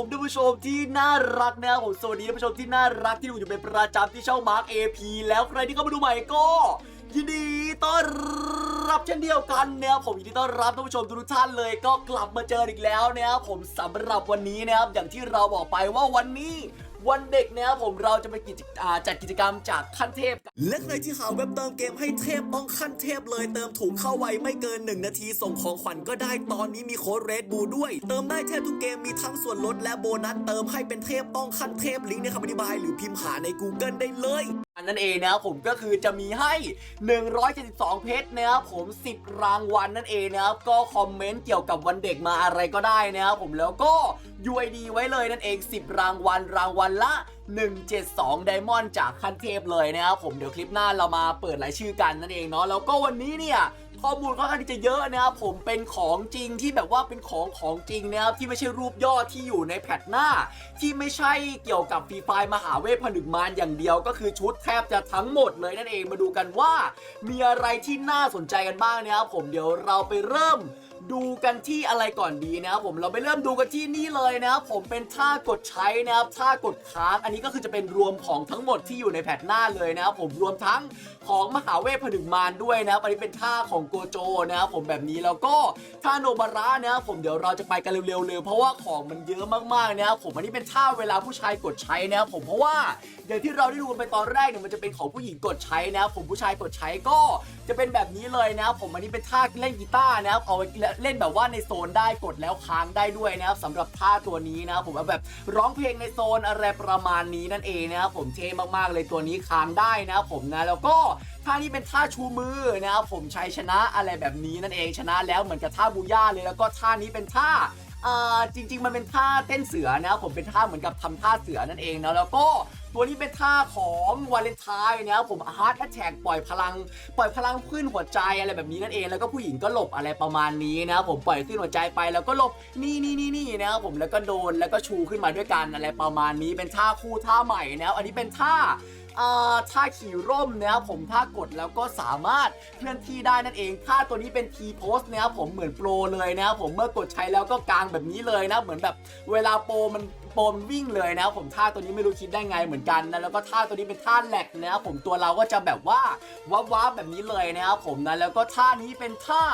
ผมท่านผู้ชมที่น่ารักนะครับผมสวัสดีท่านผู้ชมที่น่ารักที่ดูอยู่เป็นประจำที่ช่องมาร์กเอพีแล้วใครที่เข้ามาดูใหม่ก็ ยินดีต้อนรับเช่นเดียวกันนะครับผมยินดีต้อนรับท่านผู้ชมทุกท่านเลยก็กลับมาเจออีกแล้วนะครับผมสำหรับวันนี้นะครับอย่างที่เราบอกไปว่าวันนี้ วันเด็กนะครับผมเราจะไปกิจาจัดกิจกรรมจากขั้นเทพ และใครที่หาเว็บเติมเกมให้เทพต้องขั้นเทพเลยเติมถูกเข้าไวไม่เกิน 1 นาทีส่งของขวัญก็ได้ตอนนี้มีโค้ดเรดบูด้วย เติมได้แทบทุกเกมมีทั้งส่วนลดและโบนัสเติมให้เป็นเทพต้องขั้นเทพลิงก์ในคำอธิบายหรือพิมพ์หาใน Google ได้เลยอันนั้นเองนะครับผมก็คือจะมีให้ 172 เพชรนะครับผม 10 รางวัลนั่นเองนะครับก็คอมเมนต์เกี่ยวกับวันเด็กมาอะไรก็ได้นะครับผมแล้วก็ UID ไว้เลยนั่นเอง 10 รางวัลรางวัลละ 172ไดมอนด์จากขั้นเทพเลยนะครับผมเดี๋ยวคลิปหน้าเรามาเปิดรายชื่อกันนั่นเองเนาะแล้วก็วันนี้เนี่ยข้อมูลค่อนข้างที่จะเยอะนะครับผมเป็นของจริงที่แบบว่าเป็นของของจริงนะครับที่ไม่ใช่รูปย่อที่อยู่ในแพทหน้า ที่ไม่ใช่เกี่ยวกับฟรีไฟมหาเวทผนึกมารอย่างเดียว ก็คือชุดแทบจะทั้งหมดเลยนั่นเองมาดูกันว่า มีอะไรที่น่าสนใจกันบ้างนะครับผมเดี๋ยวเราไปเริ่ม ดูกันที่อะไรก่อนดีนะครับผมเราไปเริ่มดูกันที่นี่เลยนะครับผมเป็นท่ากดใช้นะครับท่ากดค้าง อันนี้ก็คือจะเป็นรวมของทั้งหมดที่อยู่ในแพทหน้าเลยนะครับผมรวมทั้ง ของมหาเวทผนึกมารด้วยนะครับอันนี้เป็นท่าของโกโจนะครับผมแบบนี้แล้วก็ท่าโนบาระนะครับผมเดี๋ยวเราจะไปกันเร็วๆเลยเพราะว่าของมันเยอะมากๆนะครับผมอันนี้เป็นท่าเวลาผู้ชายกดใช้นะครับผมเพราะว่าอย่างที่เราได้ดูกันไปตอนแรกเนี่ยมันจะเป็นของผู้หญิงกดใช้นะครับผมผู้ชายกดใช้ก็จะเป็นแบบนี้เลยนะครับผมอันนี้เป็นท่าเล่นกีตาร์นะครับเอาไว้เล่นแบบว่าในโซนได้กดแล้วค้างได้ด้วยนะครับสำหรับท่าตัวนี้นะครับผมแบบร้องเพลงในโซนอะไรประมาณนี้นั่นเองนะครับผมเท่มากๆเลยตัวนี้ค้างได้นะครับผมนะแล้วก็ ท่านี้เป็นท่าชูมือนะครับผมใช้ชนะอะไรแบบนี้นั่นเองชนะแล้วเหมือนกับท่าบูย่าเลยแล้วก็ท่านี้เป็นท่าจริง ๆ มันเป็นท่าเต้นเสือนะครับผมเป็นท่าเหมือนกับทำท่าเสือนั่นเองนะแล้วก็ตัวนี้เป็นท่าของวาเลนไทน์นะครับผมฮาร์ดแอทแทกปล่อยพลัง ปล่อยพลังขึ้นหัวใจอะไรแบบนี้นั่นเอง แล้วก็ผู้หญิงก็หลบอะไรประมาณนี้นะครับผมปล่อยขึ้นหัวใจไปแล้วก็หลบนี่นี่นี่นี่นะครับผมแล้วก็โดนแล้วก็ชูขึ้นมาด้วยกันอะไรประมาณนี้เป็นท่าคู่ท่าใหม่นะครับอันนี้เป็นท่า ถ้าขี่ร่มนะครับผมถ้ากดแล้วก็สามารถเคลื่อนที่ได้นั่นเองถ้าตัวนี้เป็น T pose นะครับผมเหมือนโปรเลยนะครับผมเมื่อกดใช้แล้วก็กางแบบนี้เลยนะเหมือนแบบเวลาโปรมัน โปมวิ่งเลยนะครับผมท่าตัวนี้ไม่รู้คิดได้ไงเหมือนกันนะแล้วก็ท่าตัวนี้เป็นท่าแหลกนะครับผมตัวเราก็จะแบบว่าว้าบแบบนี้เลยนะครับผมนะแล้วก็ท่านี้เป็นท่า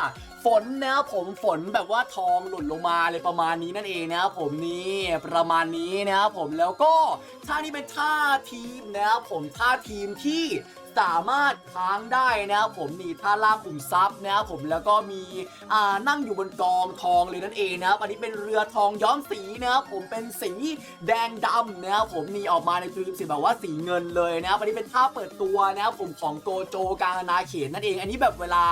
ฝนนะครับผมฝนแบบว่าทองหล่นลงมาเลยประมาณนี้นั่นเองนะครับผมนี่ประมาณนี้นะครับผมแล้วก็ท่านี้เป็นท่าทีมนะครับผมท่าทีมที่ สามารถค้างได้นะครับผมนี่ท่าล่างขุมทรัพย์นะครับผมแล้วก็มีอ่านั่งอยู่บนกองทองเลยนั่นเองนะครับอันนี้เป็นเรือทองย้อมสีนะครับผมเป็นสีแดงดำนะครับผมนี่ออกมาในฟิล์มสีแบบว่าสีเงินเลยนะครับอันนี้เป็นท่าเปิดตัวนะครับผมของโกโจกางอาณาเขตนั่นเอง อันนี้แบบเวลา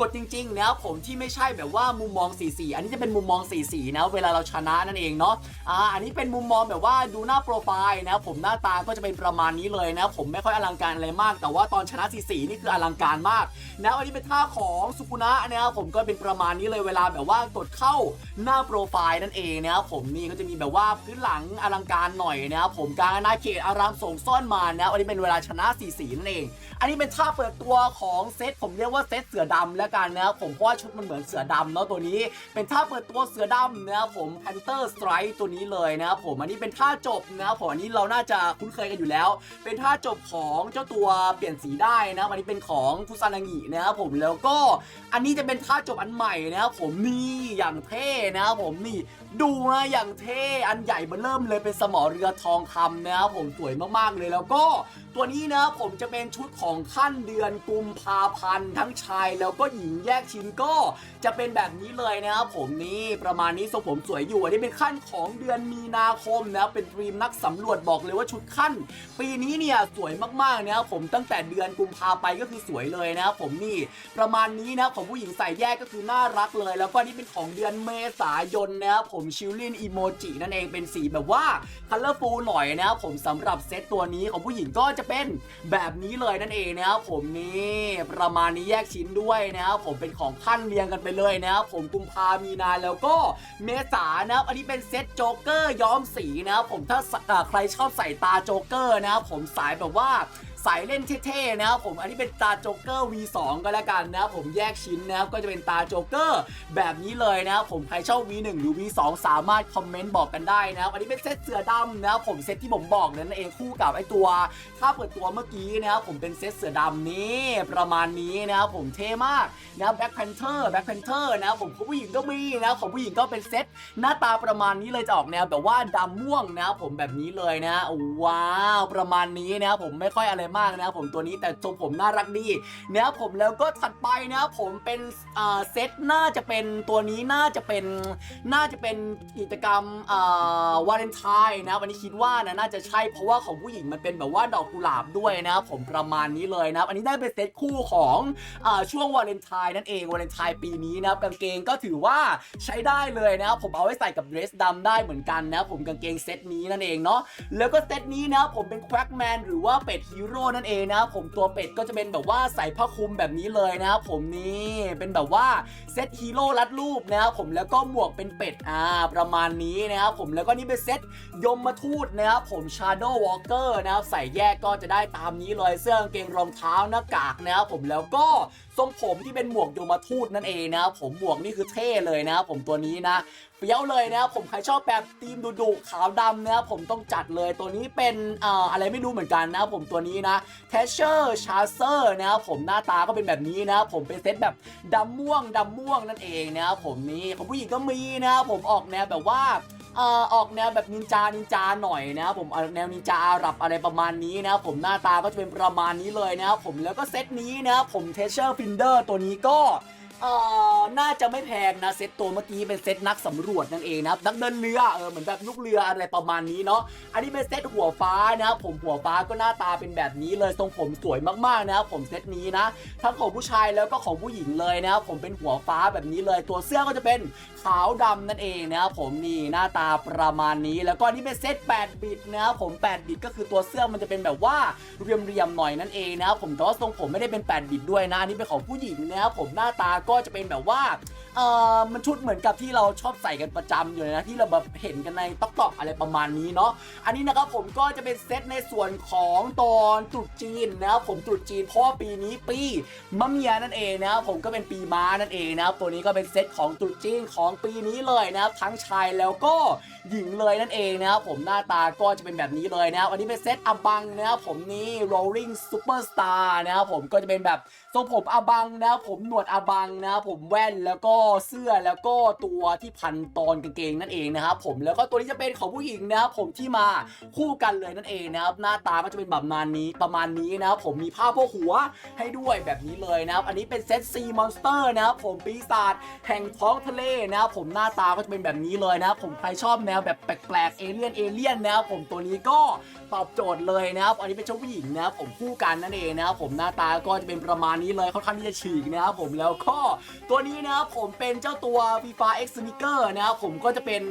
กดจริงๆนะครับผมที่ไม่ใช่แบบว่ามุมมองสีสีอันนี้จะเป็นมุมมองสีสีนะเวลาเราชนะนั่นเองเนาะอ่าอันนี้เป็นมุมมองแบบว่าดูหน้าโปรไฟล์นะครับผมหน้าตาก็จะเป็นประมาณนี้เลยนะครับผมไม่ค่อยอลังการอะไรมากแต่ว่าตอนชนะสีสีนี่คืออลังการมากนะอันนี้เป็นท่าของสุกุนะนะครับผมก็เป็นประมาณนี้เลยเวลาแบบว่ากดเข้าหน้าโปรไฟล์นั่นเองนะครับผมนี่ก็จะมีแบบว่าพื้นหลังอลังการหน่อยนะครับผมกลางอาณาเขตอารามสงซ่อนมานะอันนี้เป็นเวลาชนะสีสีนั่นเอง อันนี้เป็นท่าเปิดตัวของเซตผมเรียกว่าเซตเสือดำแล้วกันนะครับผมเพราะว่าชุดมันเหมือนเสือดำเนาะตัวนี้ เป็นท่าเปิดตัวเสือดำนะครับผม Panther Strike ตัวนี้เลยนะครับผมอันนี้เป็นท่าจบนะครับผมอันนี้เราน่าจะคุ้นเคยกันอยู่แล้ว เป็นท่าจบของเจ้าตัวเปลี่ยนสีได้นะครับอันนี้เป็นของทุซานางินะครับผมแล้วก็อันนี้จะเป็นท่าจบอันใหม่นะครับผมนี่อย่างเท่นะครับผมนี่ดูนะอย่างเท่อันใหญ่มาเริ่มเลยเป็นสมอเรือทองคำนะครับผมสวยมากๆเลยแล้วก็ตัวนี้นะครับผมจะเป็นชุดของของขั้นเดือนกุมภาพันธ์ทั้งชายแล้วก็หญิงแยกชิ้นก็จะเป็นแบบนี้เลยนะครับผมนี่ประมาณนี้ทรงผมสวยอยู่อันนี้เป็นขั้นของเดือนมีนาคมนะครับเป็นทีมนักสำรวจบอกเลยว่าชุดขั้น ปีนี้เนี่ยสวยมากๆนะครับผมตั้งแต่เดือนกุมภาไปก็คือสวยเลยนะครับผมนี่ประมาณนี้นะครับของผู้หญิงใส่แยกก็คือน่ารักเลย แล้วก็นี่เป็นของเดือนเมษายนนะครับผมชิลลินอีโมจินั่นเองเป็นสีแบบว่าคัลเลอร์ฟูลหน่อยนะครับผมสำหรับเซตตัวนี้ของผู้หญิงก็จะเป็นแบบนี้เลยนั่นเองนะครับผมนี่ประมาณนี้แยกชิ้นด้วยนะครับผมเป็นของขั้นเรียงกันไปเลยนะครับผมกุมภามีนาแล้วก็เมษานะครับอันนี้เป็นเซตโจ๊กเกอร์ย้อมสีนะครับผมถ้าใครชอบใส่ตาโจ๊กเกอร์นะครับผมสายแบบว่า สายเล่นเท่ๆนะครับผมอันนี้เป็นตาโจ๊กเกอร์ V2 ก็แล้วกันนะครับผมแยกชิ้นนะครับก็จะเป็นตาโจ๊กเกอร์แบบนี้เลยนะครับผมใครชอบ V1 หรือ V2 สามารถคอมเมนต์บอกกันได้นะครับอันนี้เป็นเซตเสือดำนะครับผมเซตที่ผมบอกนั่นเองคู่กับไอตัวถ้าเปิดตัวเมื่อกี้นะครับผมเป็นเซตเสือดำนี้ประมาณนี้นะครับผมเท่มากนะครับแบ็คแพนเทอร์แบ็คแพนเทอร์นะครับผมของผู้หญิงก็มีนะครับของผู้หญิงก็เป็นเซตหน้าตาประมาณนี้เลยจะออกแนวแบบว่าดำม่วงนะครับผมแบบนี้เลยนะว้าวประมาณนี้นะครับผมไม่ค่อยอะไรมากนะครับผมตัวนี้แต่ทรงผมน่ารักดีนะครับผมแล้วก็ถัดไปนะครับผมเป็นเซตน่าจะเป็นตัวนี้น่าจะเป็นน่าจะเป็นกิจกรรมวาเลนไทน์นะวันนี้คิดว่านะน่าจะใช่เพราะว่าของผู้หญิงมันเป็นแบบว่าดอกกุหลาบด้วยนะครับผมประมาณนี้เลยนะครับอันนี้ได้เป็นเซตคู่ของอช่วงวาเลนไทน์นั่นเองวาเลนไทน์ปีนี้นะครับกางเกงก็ถือว่าใช้ได้เลยนะครับผมเอาไว้ใส่กับเดรสดำได้เหมือนกันนะครับผมกางเกงเซตนี้นั่นเองเนาะแล้วก็เซตนี้นะครับผมเป็นแควกแมนหรือว่าเป็ดฮีโร่นั่นเองนะครับผมตัวเป็ดก็จะเป็นแบบว่าใส่ผ้าคลุมแบบนี้เลยนะครับผมนี่เป็นแบบว่าเซตฮีโร่รัดรูปนะครับผมแล้วก็หมวกเป็นเป็ดอ่าประมาณนี้นะครับผมแล้วก็นี่เป็นเซตยมมาทูตนะครับผมชาโดว์วอลเกอร์นะครับใส่แยกก็จะได้ตามนี้เลยเสื้อกางเกงรองเท้าหน้ากากนะครับผมแล้วก็ทรงผมที่เป็นหมวกโยมาทูตนั่นเองนะครับผมหมวกนี่คือเท่เลยนะครับผมตัวนี้นะเฟี้ยวเลยนะครับผมใครชอบแบบธีมดุๆขาวดำนะครับผมต้องจัดเลยตัวนี้เป็นเอ่ออะไรไม่รู้เหมือนกันนะครับผมตัวนี้นะเทเชอร์ชาเซอร์นะครับผมหน้าตาก็เป็นแบบนี้นะครับผมเป็นเซตแบบดำม่วงดำม่วงนั่นเองนะครับผมนี่ของผู้หญิงก็มีนะครับผมออกแนวแบบว่า เอ่อออกแนวแบบนินจานินจาหน่อยนะครับผมแนวนินจาอาหรับอะไรประมาณนี้นะครับผมหน้าตาก็จะเป็นประมาณนี้เลยนะครับผมแล้วก็เซตนี้นะครับผมเทเชอร์ฟินเดอร์ตัวนี้ก็เอ่อน่าจะไม่แพงนะเซตตัวเมื่อกี้เป็นเซตนักสำรวจนั่นเองนะครับนักเดินเรือเออเหมือนแบบลูกเรืออะไรประมาณนี้เนาะอันนี้เป็นเซตหัวฟ้านะครับผมหัวฟ้าก็หน้าตาเป็นแบบนี้เลยทรงผมสวยมากๆนะครับผมเซตนี้นะทั้งของผู้ชายแล้วก็ของผู้หญิงเลยนะครับผมเป็นหัวฟ้าแบบนี้เลยตัวเสื้อก็จะเป็น ขาวดำนั่นเองนะครับผมนี่หน้าตาประมาณนี้ แล้วก็นี่เป็นเซต8บิตนะครับผม8บิตก็คือตัวเสื้อมันจะเป็นแบบว่าเรียมๆหน่อยนั่นเองนะครับผมแต่ว่าทรงผมไม่ได้เป็น8บิตด้วยนะอันนี้เป็นของผู้หญิงนะครับผมหน้าตาก็จะเป็นแบบว่าเอ่อมันชุดเหมือนกับที่เราชอบใส่กันประจำอยู่นะที่เราแบบเห็นกันในต๊อกตอกอะไรประมาณนี้เนาะอันนี้นะครับผมก็จะเป็นเซตในส่วนของตอนตรุษจีนนะครับผมตรุษจีนเพราะว่าปีนี้ปีมะเมียนั่นเองนะครับผมก็เป็นปีม้านั่นเองนะครับตัวนี้ก็เป็นเซตของตรุษจีนของปีนี้เลยนะครับทั้งชายแล้วก็หญิงเลยนั่นเองนะครับผมหน้าตาก็จะเป็นแบบนี้เลยนะครับอันนี้เป็นเซตอบังนะครับผมนี่ rolling superstar นะครับผมก็จะเป็นแบบทรงผมอบังนะครับผมหนวดอบังนะครับผมแว่นแล้วก็เสื้อแล้วก็ตัวที่พันตอนกางเกงนั่นเองนะครับผมแล้วก็ตัวนี้จะเป็นของผู้หญิงนะครับผมที่มาคู่กันเลยนั่นเองนะครับหน้าตาก็จะเป็นแบบนานนี้ประมาณนี้นะครับผมมีผ้าโพกหัวให้ด้วยแบบนี้เลยนะครับอันนี้เป็นเซตซีมอนสเตอร์นะครับผมปีศาจแห่งท้องทะเลนะครับผมหน้าตาก็จะเป็นแบบนี้เลยนะครับผมใครชอบแนวแบบแปลกๆเอเลี่ยนเอเลี่ยนนะครับผมตัวนี้ก็ตอบโจทย์เลยนะครับอันนี้เป็นเจ้าผู้หญิงนะครับผมคู่กันนั่นเองนะครับผมหน้าตาก็จะเป็นประมาณนี้เลยค่อนข้างที่จะฉีกนะครับผมแล้วก็ตัวนี้นะครับผมเป็นเจ้าตัว FIFA X Sneaker นะครับผมก็จะเป็น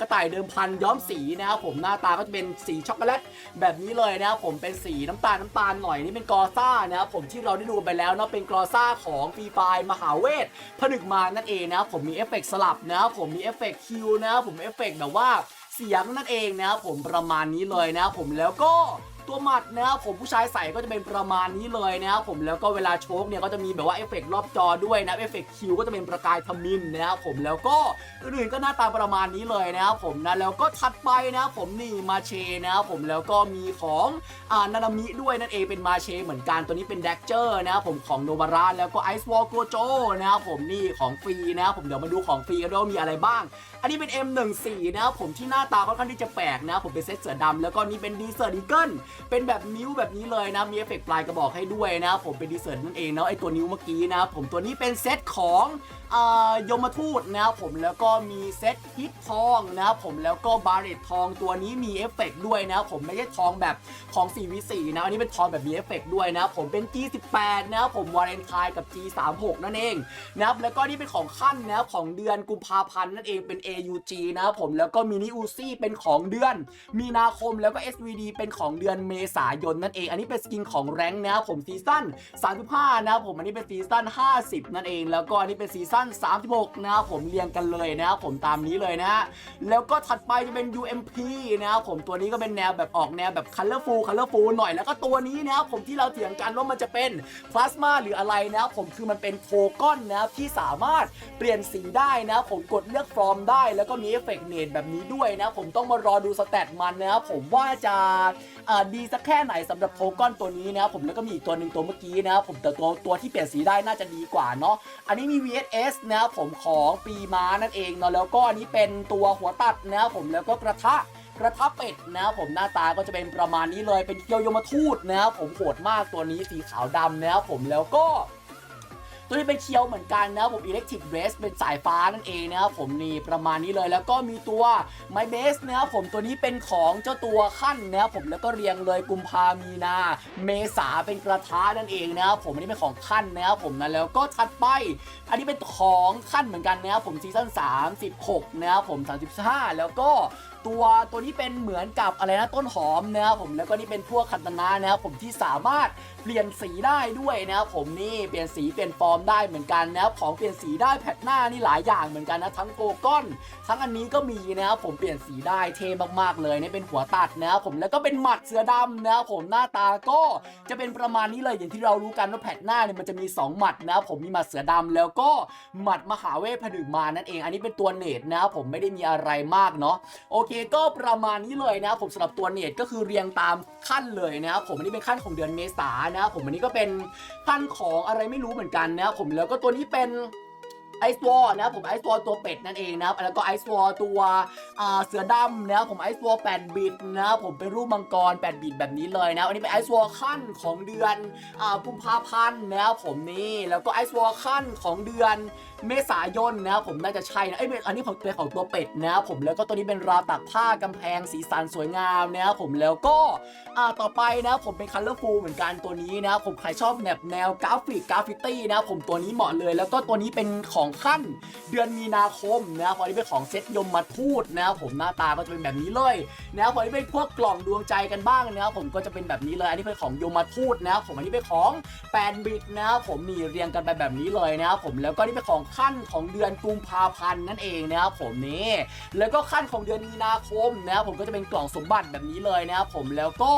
กระต่ายเดิมพันย้อมสีนะครับผมหน้าตาก็จะเป็นสีช็อกโกแลตแบบนี้เลยนะครับผมเป็นสีน้ำตาลน้ำตาลหน่อยนี่เป็นกอซ่านะครับผมที่เราได้ดูไปแล้วเนาะเป็นกอซ่าของฟรีไฟมหาเวทผนึกมานั่นเองนะครับผมมีเอฟเฟกสลับนะครับผมมีเอฟเฟกต์คิวนะครับผมเอฟเฟกต์แบบว่าเสียงนั่นเองนะครับผมประมาณนี้เลยนะครับผมแล้วก็ ตัวหมัดนะครับผมผู้ชายใส่ก็จะเป็นประมาณนี้เลยนะครับผมแล้วก็เวลาโชกเนี่ยก็จะมีแบบว่าเอฟเฟกรอบจอด้วยนะเอฟเฟกคิวก็จะเป็นประกายทมินนะครับผมแล้วก็อื่นๆก็หน้าตาประมาณนี้เลยนะครับผมนะแล้วก็ถัดไปนะครับผมนี่มาเชนะครับผมแล้วก็มีของอ่านานามิด้วยนั่นเองเป็นมาเชเหมือนกันตัวนี้เป็นแดกเจอร์นะครับผมของโนบาระแล้วก็ไอซ์วอลโกโจนะครับผมนี่ของฟรีนะครับผมเดี๋ยวมาดูของฟรีกันด้วยว่ามีอะไรบ้าง อันนี้เป็น M14 นะครับผมที่หน้าตาค่อนข้างที่จะแปลกนะครับผมเป็นเซตเสือดำแล้วก็นี่เป็นดีเซอร์ดีเกิลเป็นแบบนิ้วแบบนี้เลยนะ มีเอฟเฟกต์ปลายกระบอกให้ด้วยนะ ผมเป็นดีเซอร์นั่นเองเนาะไอตัวนิ้วเมื่อกี้นะ ผมตัวนี้เป็นเซตของอ่ายมทูตนะผมแล้วก็มีเซตฮิตทองนะผมแล้วก็บาเรตทองตัวนี้มีเอฟเฟกต์ด้วยนะผมไม่ใช่ทองแบบของ 4v4 นะอันนี้เป็นทองแบบมีเอฟเฟกต์ด้วยนะผมเป็น G18 นะผมวาเลนไทน์กับ G36 นั่นเองนะแล้วก็นี่เป็นของขั้นนะของเดือนกุมภาพันธ์นั่นเองเป็น AUG นะผมแล้วก็มินิอูซี่เป็นของเดือน มีนาคมแล้วก็ SVD เป็นของเดือนเมษายนนั่นเอง อันนี้เป็นสกินของแรงนะครับผมซีซั่น35นะครับผมอันนี้เป็นซีซั่น50 นั่นเอง แล้วก็อันนี้เป็นซีซั่น36นะครับผมเรียงกันเลยนะครับผมตามนี้เลยนะฮะแล้วก็ถัดไปจะเป็น UMP นะครับผมตัวนี้ก็เป็นแนวแบบออกแนวแบบ colorful colorful หน่อยแล้วก็ตัวนี้นะครับผมที่เราเถียงกันว่ามันจะเป็นพลาสมาหรืออะไรนะครับผมคือมันเป็นโทก้อนนะครับที่สามารถเปลี่ยนสีได้นะครับผมกดเลือกฟอร์มได้ แล้วก็มีเอฟเฟกต์เนตแบบนี้ด้วยนะผมต้องมารอดูสแตทมันนะครับผมว่าจะอ่าดีสักแค่ไหนสำหรับโทก้อนตัวนี้นะครับผมแล้วก็มีอีกตัวหนึ่งตัวเมื่อกี้นะครับผมแต่ตัวตัวที่เปลี่ยนสีได้น่าจะดีกว่าเนาะอันนี้มี VSS นะครับผมของปีม้านั่นเองเนาะแล้วก็อันนี้เป็นตัวหัวตัดนะครับผมแล้วก็กระทะกระทะเป็ดนะครับผมหน้าตาก็จะเป็นประมาณนี้เลยเป็นเกียวยมทูตนะครับผมโหดมากตัวนี้สีขาวดำนะครับผมแล้วก็ ตัวนี้เป็นเคียวเหมือนกันนะครับผม Electric Race เป็นสายฟ้านั่นเองนะครับผมนี่ประมาณนี้เลยแล้วก็มีตัว My Base นะครับผมตัวนี้เป็นของเจ้าตัวขั้นนะครับผมแล้วก็เรียงเลยกุมภามีนา เมษาเป็นกระทะนั่นเองนะครับผมอันนี้เป็นของขั้นนะครับผมนะแล้วก็ถัดไป อันนี้เป็นของขั้นเหมือนกันนะครับผมซีซั่น36นะครับผม35 แล้วก็ ตัวตัวนี้เป็นเหมือนกับอะไรนะต้นหอมนะครับผมแล้วก็นี่เป็นพวกคันตนานะครับผมที่สามารถเปลี่ยนสีได้ด้วยนะครับผมนี่เปลี่ยนสีเปลี่ยนฟอร์มได้เหมือนกันนะครับของเปลี่ยนสีได้แพทหน้านี่หลายอย่างเหมือนกันนะทั้งโกก้อนทั้งอันนี้ก็มีนะครับผมเปลี่ยนสีได้เท่มากๆเลยนี่เป็นหัวตัดนะครับผมแล้วก็เป็นหมัดเสือดำนะครับผมหน้าตาก็จะเป็นประมาณนี้เลยอย่างที่เรารู้กันว่าแพทหน้าเนี่ยมันจะมีสองหมัดนะครับผมมีหมัดเสือดำแล้วก็หมัดมหาเวทผนึกมานั่นเอง อันนี้เป็นตัวเนตนะครับผมไม่ได้มีอะไรมากเนาะโอเคก็ประมาณนี้เลยนะครับผมสำหรับตัวเนตก็คือเรียงตามขั้นเลยนะครับผมอันนี้เป็นขั้นของเดือนเมษานะครับผมอันนี้ก็เป็นขั้นของอะไรไม่รู้เหมือนกันนะครับผมแล้วก็ตัวนี้เป็น ไอซ์วอร์นะครับผมไอซ์วอร์ตัวเป็ดนั่นเองนะครับแล้วก็ไอซ์วอร์ตัวเสือดำนะครับผมไอซ์วอร์8บิตนะครับผมเป็นรูปมังกร8บิตแบบนี้เลยนะอันนี้เป็นไอซ์วอร์ขั้นของเดือนกุมภาพันธ์นะครับผมนี่แล้วก็ไอซ์วอร์ขั้นของเดือนเมษายนนะครับผมน่าจะใช่นะเอ้อันนี้ของเป็นของตัวเป็ดนะครับผมแล้วก็ตัวนี้เป็นราวตากผ้ากำแพงสีสันสวยงามนะครับผมแล้วก็อ่าต่อไปนะผมเป็นคัลเลอร์ฟูลเหมือนกันตัวนี้นะครับผมใครชอบแบบแนวกราฟิกกราฟิตี้นะครับผมตัวนี้เหมาะเลย แล้วก็ตัวนี้เป็นของขั้นเดือนมีนาคมนะครับพอนี้เป็นของเซตยมมาทูตนะครับผมหน้าตาก็จะเป็นแบบนี้เลยนะครับพอนี้เป็นพวกกล่องดวงใจกันบ้างนะครับผมก็จะเป็นแบบนี้เลย อันนี้เป็นของยมมาทูตนะครับผมอันนี้เป็นของ8บิตนะครับผมนี่เรียงกันไปแบบนี้เลยนะครับผมแล้วก็นี่เป็นของขั้นของเดือนกุมภาพันธ์นั่นเองนะครับผมนี่แล้วก็ขั้นของเดือนมีนาคมนะครับผมก็จะเป็นกล่องสมบัติแบบนี้เลยนะครับผมแล้วก็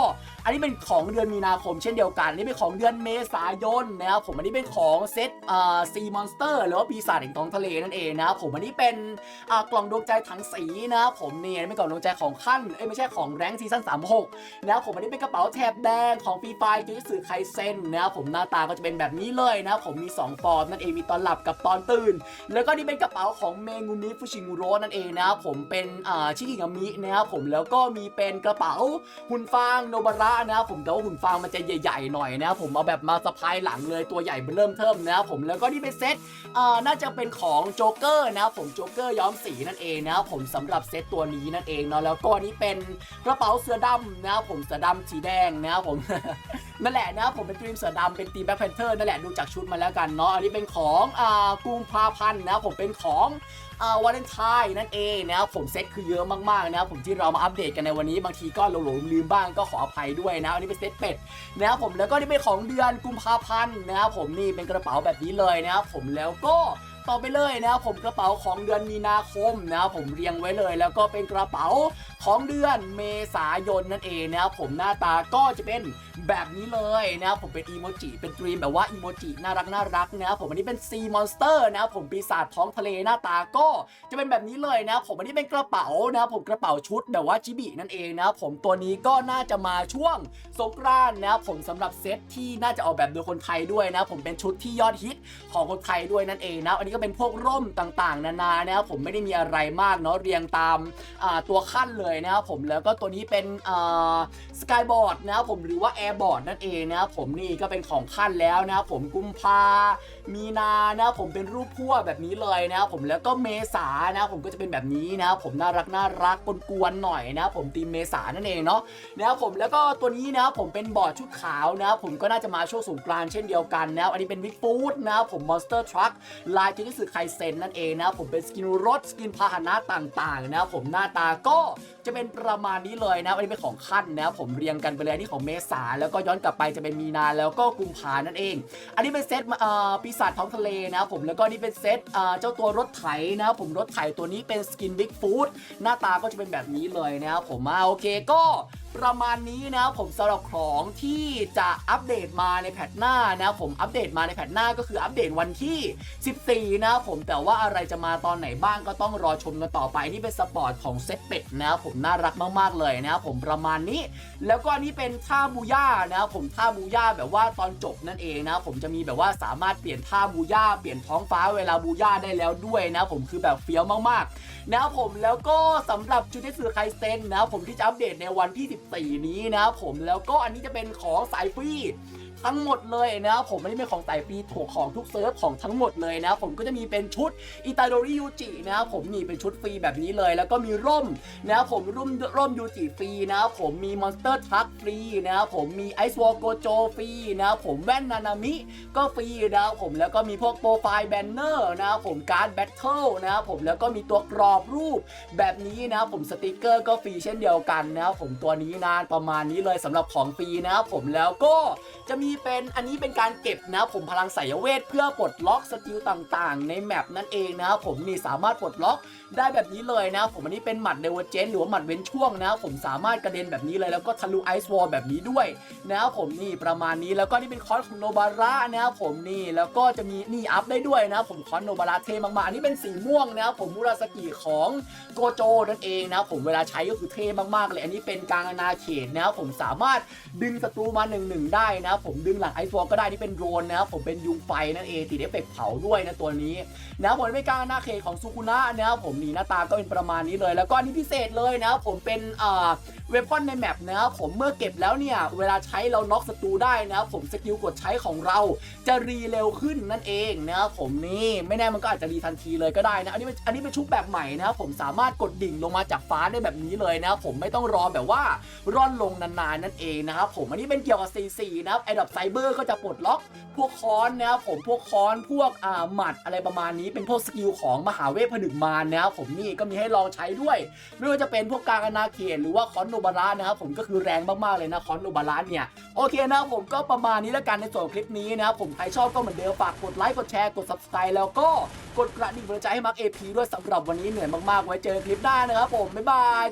อันนี้เป็นของเดือนมีนาคมเช่นเดียวกันอันนี่เป็นของเดือนเมษายนนะครับผมอันนี้เป็นของเซตเอ่าซีมอนสเตอร์หรือว่าปีศาจแห่งท้องทะเลนั่นเองนะผมอันนี้เป็นกล่องดวงใจถังสีนะผมเนี่อันนี้เป็นกล่องดวงใจของขั้นเอ้ยไม่ใช่ของแรงซีซั่น36นะผมอันนี้เป็นกระเป๋าแถบแดงของฟรีไฟจูจิสึไคเซนนะผมหน้าตาก็จะเป็นแบบนี้เลยนะผมมี 2 ฟอร์มนั่นเองมีตอนหลับกับตอนตื่น แล้วก็นี่เป็นกระเป๋าของเมงูนิฟุชิงูโรนั่นเองนะครับผมเป็นชิกิงามินะครับผมแล้วก็มีเป็นกระเป๋าหุ่นฟางโนบาระนะครับผมแต่ว่าหุ่นฟางมันจะใหญ่ๆหน่อยนะครับผมเอาแบบมาสะพายหลังเลยตัวใหญ่เริ่มเทิมนะครับผมแล้วก็นี่เป็นเซตอ่าน่าจะเป็นของโจ๊กเกอร์นะครับผมโจ๊กเกอร์ย้อมสีนั่นเองนะครับผมสำหรับเซตตัวนี้นั่นเองเนาะแล้วก็อันนี้เป็นกระเป๋าเสือดำนะครับผมเสือดำสีแดงนะครับผมนั่นแหละนะครับผมเป็นทีมเสือดำเป็นทีมแบ็คแพนเทอร์นั่นแหละดูจากชุดมาแล้วกันเนาะอันนี้เป็นของอ่ากุมภาพันธ์นะครับผมเป็นของวาเลนไทน์นั่นเองนะครับผมเซตคือเยอะมากๆนะครับผมที่เรามาอัปเดตกันในวันนี้บางทีก็หลงลืมบ้างก็ขออภัยด้วยนะอันนี้เป็นเซตเป็ดนะครับผมแล้วก็นี่เป็นของเดือนกุมภาพันธ์นะครับผมนี่เป็นกระเป๋าแบบนี้เลยนะครับผมแล้วก็ต่อไปเลยนะครับผมกระเป๋าของเดือนมีนาคมนะครับผมเรียงไว้เลย แล้วก็เป็นกระเป๋าของเดือนเมษายนนั่นเองนะครับผมหน้าตาก็จะเป็นแบบนี้เลยนะครับผมเป็นอีโมจิเป็นดรีมแบบว่าอีโมจิน่ารักน่ารักนะครับผมอันนี้เป็นซีมอนสเตอร์นะครับผมปีศาจท้องทะเลหน้าตาก็จะเป็นแบบนี้เลยนะ ผมอันนี้เป็นกระเป๋านะผมกระเป๋าชุดแบบว่าจิบินั่นเองนะผมตัวนี้ก็น่าจะมาช่วงสงกรานนะผมสำหรับเซตที่น่าจะออกแบบโดยคนไทยด้วยนะ ผมเป็นชุดที่ยอดฮิตของคนไทยด้วยนั่นเองนะ อันนี้ก็เป็นพวกร่มต่างๆ นานานะผมไม่ได้มีอะไรมากเนาะเรียงตามตัวขั้นเลยนะครับผมแล้วก็ตัวนี้เป็นสกายบอร์ดนะครับผมหรือว่าแอร์บอร์ดนั่นเองนะครับผมนี่ก็เป็นของขั้นแล้วนะครับผมกุมภา มีนานะผมเป็นรูปพั่วแบบนี้เลยนะครับผมแล้วก็เมษานะผมก็จะเป็นแบบนี้นะครับผมน่ารักน่ารักกวนๆหน่อยนะครับผมตีมเมษานั่นเองเนาะนะครับผมแล้วก็ตัวนี้นะครับผมเป็นบอร์ดชุดขาวนะครับผมก็น่าจะมาช่วงสงกรานต์เช่นเดียวกันนะครับอันนี้เป็นวิกฟูดนะครับผมมอนสเตอร์ทรัคลายจูนิสึไคเซนนั่นเองนะครับผมเป็นสกินรถสกินพาหนะต่างๆนะครับผมหน้าตาก็จะเป็นประมาณนี้เลยนะอันนี้เป็นของขั้นนะครับผมเรียงกันไปเลยนี่ของเมษาแล้วก็ย้อนกลับไปจะเป็นมีนาแล้วก็กุมภานั่นเอง อันนี้เป็นเซตเอ่อปีสัตว์ท้องทะเลนะครับผมแล้วก็นี่เป็นเซตเจ้าตัวรถไถนะครับผมรถไถตัวนี้เป็นสกินบิ๊กฟูดหน้าตาก็จะเป็นแบบนี้เลยนะครับผมมาโอเคก็ ประมาณนี้นะผมสำหรับของที่จะอัปเดตมาในแพทหน้านะผมอัปเดตมาในแพทหน้าก็คืออัปเดตวันที่ 14 นะผมแต่ว่าอะไรจะมาตอนไหนบ้างก็ต้องรอชมกันต่อไปนี่เป็นสปอร์ตของเซตเป็ดนะผมน่ารักมากๆเลยนะผมประมาณนี้ แล้วก็นี่เป็นท่าบูย่านะผมท่าบูย่าแบบว่าตอนจบนั่นเองนะผมจะมีแบบว่าสามารถเปลี่ยนท่าบูย่าเปลี่ยนท้องฟ้าเวลาบูย่าได้แล้วด้วยนะผมคือแบบเฟี้ยวมากๆนะผมแล้วก็สำหรับจูเนสึไคเซนนะผมที่จะอัปเดตในวันที่สีนี้นะผมแล้วก็อันนี้จะเป็นของสายฟรี ทั้งหมดเลยนะครับผมอันนี้เป็นของสายฟรีถูกของทุกเซิร์ฟของทั้งหมดเลยนะครับผมก็จะมีเป็นชุดอิตาโดริยูจินะครับผมนี่เป็นชุดฟรีแบบนี้เลย แล้วก็มีร่มนะครับผมร่มร่มยูจิฟรีนะครับผมมีมอนสเตอร์ทักฟรีนะครับผมมีไอซ์วอลโกโจฟรีนะครับผมแว่นนานามิก็ฟรีนะครับผมแล้วก็มีพวกโปรไฟล์แบนเนอร์นะครับผมการ์ดแบทเทิลนะครับผมแล้วก็มีตัวกรอบรูปแบบนี้นะครับผมสติกเกอร์ก็ฟรีเช่นเดียวกันนะครับผมตัวนี้นานประมาณนี้เลยสำหรับของฟรีนะครับผมแล้วก็จะมีเป็นอันนี้เป็นการเก็บนะผมพลังสายเวทเพื่อปลดล็อกสกิลต่างๆ ในแมปนั่นเองนะครับผมนี่สามารถปลดล็อกได้แบบนี้เลยนะผมอันนี้เป็นหมัดเดวเจนหรือว่าหมัดเว้นช่วงนะครับผมสามารถกระเด็นแบบนี้เลยแล้วก็ทะลุไอซ์วอลแบบนี้ด้วยนะครับผมนี่ประมาณนี้แล้วก็นี่เป็นคอร์สของโนบาระนะครับผมนี่แล้วก็จะมีนี่อัพได้ด้วยนะครับผมคอร์สโนบาระเท่มากๆอันนี้เป็นสีม่วงนะครับผมมูราสกิของโกโจนั่นเองนะครับผมเวลาใช้ก็คือเท่มากๆเลย อันนี้เป็นกลางอาณาเขตนะครับผมสามารถดึงศัตรูมาหนึ่งหนึ่งได้นะครับผมดึงหลังไอฟอก็ได้ที่เป็นโดรนนะครับผมเป็นยุงไฟนั่นเองติดเอฟเฟกต์เผาด้วยนะตัวนี้นะครับผมไม่กลางอาณาเคของซูกุนะนะครับผมนี่หน้าตาก็เป็นประมาณนี้เลย แล้วก็นนี่พิเศษเลยนะครับผมเป็นอ่าเวพอนในแมปนะครับผมเมื่อเก็บแล้วเนี่ยเวลาใช้เราน็อกศัตรูได้นะครับผมสกิลกดใช้ของเราจะรีเร็วขึ้นนั่นเองนะครับผมนี่ไม่แน่มันก็อาจจะรีทันทีเลยก็ได้นะอันนี้เป็นอันนี้เป็นชุดแบบใหม่นะครับผมสามารถกดดิ่งลงมาจากฟ้าได้แบบนี้เลยนะครับผมไม่ต้องรอแบบว่าร่อนลงนานๆนั่นเองนะครับผมอันนี้เป็นเกี่ยวกับ C4 นะครับไอดอปไซเบอร์ก็จะปลดล็อกพวกค้อนนะครับผมพวกค้อนพวกอ่าหมัดอะไรประมาณนี้เป็นพวกสกิลของมหาเวทผนึกมารนะครับผมนี่ก็มีให้ลองใช้ด้วย ไม่ว่าจะเป็นพวกกางอาณาเขตหรือว่าคอนโนโนบารานะครับผมก็คือแรงมากๆเลยนะคอนโนบารานเนี่ยโอเคนะผมก็ประมาณนี้แล้วกันในส่วนคลิปนี้นะครับผมใครชอบก็เหมือนเดิมฝากกดไลค์กดแชร์กด subscribe แล้วก็กดกระดิ่งเพื่อใจให้มาร์คเอพีด้วยสำหรับวันนี้เหนื่อยมากๆ ไว้เจอคลิปหน้านะครับผมบ๊ายบาย